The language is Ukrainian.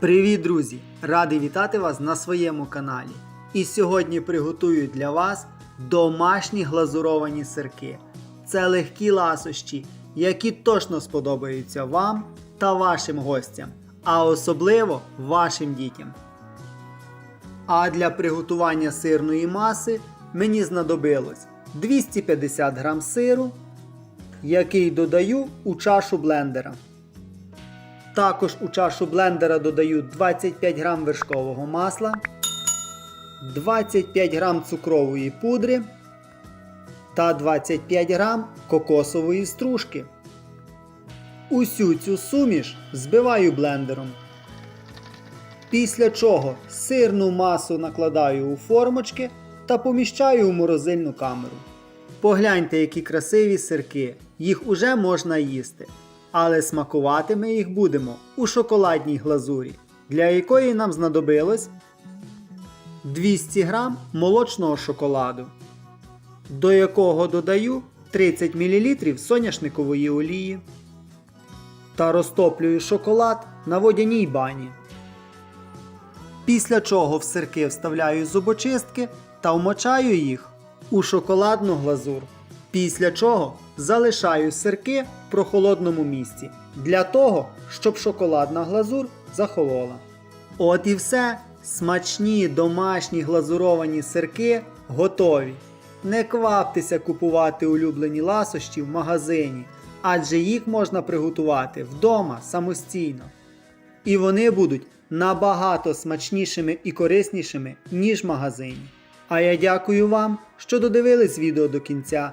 Привіт, друзі! Радий вітати вас на своєму каналі. І сьогодні приготую для вас домашні глазуровані сирки. Це легкі ласощі, які точно сподобаються вам та вашим гостям, а особливо вашим дітям. А для приготування сирної маси мені знадобилось 250 г сиру, який додаю у чашу блендера. Також у чашу блендера додаю 25 г вершкового масла, 25 г цукрової пудри та 25 г кокосової стружки. Усю цю суміш збиваю блендером. Після чого сирну масу накладаю у формочки та поміщаю у морозильну камеру. Погляньте, які красиві сирки, їх уже можна їсти. Але смакувати ми їх будемо у шоколадній глазурі, для якої нам знадобилось 200 г молочного шоколаду, до якого додаю 30 мл соняшникової олії та розтоплюю шоколад на водяній бані. Після чого в сирки вставляю зубочистки та вмочаю їх у шоколадну глазур. Після чого залишаю сирки в прохолодному місці для того, щоб шоколадна глазур захолола. От і все. Смачні домашні глазуровані сирки готові. Не кваптеся купувати улюблені ласощі в магазині, адже їх можна приготувати вдома самостійно. І вони будуть набагато смачнішими і кориснішими, ніж в магазині. А я дякую вам, що додивились відео до кінця.